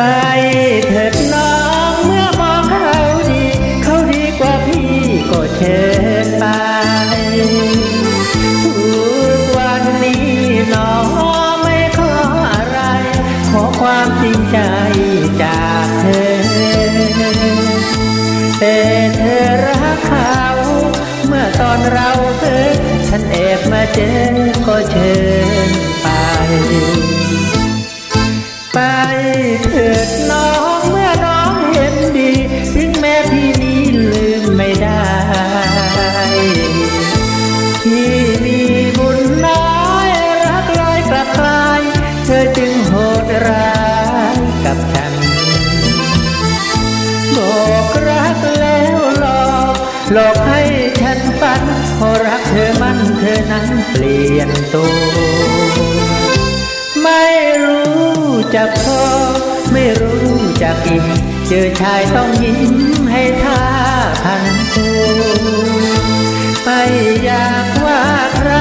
ไปเถิดน้องเมื่อมองเขาดี เขาดีกว่าพี่ก็เชิญไปทุกวันนี้น้องไม่ขออะไร ขอความจริงใจจากเธอแต่เธอรักเขา เมื่อตอนเราเจอฉันแอบมาเจอก็เชิญไป ไปเถิดน้องเมื่อน้องเห็นดี ถึงแม้พี่นี้ลืมไม่ได้ที่มีบุญน้อยรักลอยกลับกลายเธอจึงโหดร้ายกับฉันบอกรักแล้วหลอกหลอกให้ฉันฝันพอรักเธอมันเธอนั้นเปลี่ยนตัวไม่ จักพอไม่รู้จักอิ่มเจอชายต้องยิ้มให้ท่าพันตัวไม่อยากว่าใคร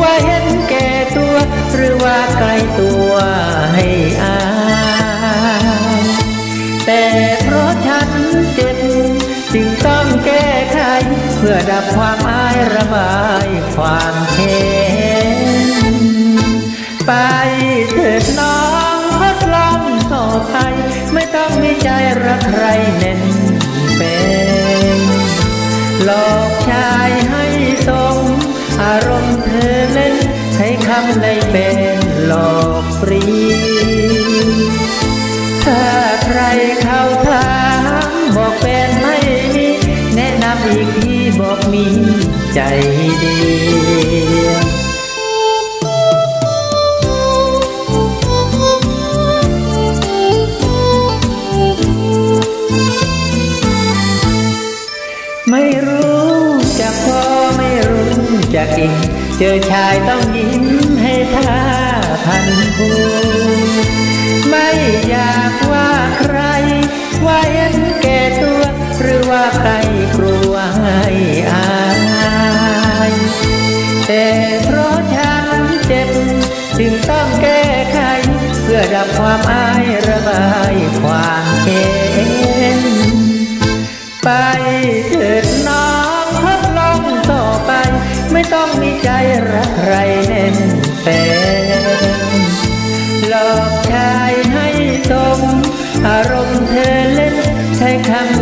ว่าเห็นแก่ตัว หรือว่าไกลตัวให้อายแต่เพราะฉันเจ็บ จึงต้องแก้ไข เพื่อดับความอายระบายความเค็ รักใครแน่นเป็นหลอกชายให้สมอารมณ์เธอเล่นให้คำในเป็นหลอกฟรี ถ้าใครเข้าถามบอกแฟนไม่มีแนะนำอีกทีบอกมีใจดี รู้จักอีกเจอชายต้องยิ้มให้ท่าพันผูไม่อยากว่าใคร ว่าเห็นแก่ตัว หรือว่าใครกลัวให้อายแต่เพราะฉันเจ็บ จึงต้องแก้ไข เพื่อดับความอายระบายความเค็มไปเถิดน้อง ไม่ต้องมีใจรักใครแน่นแฟนหลอกชายให้สมอารมณ์เธอเล่นใช้คำ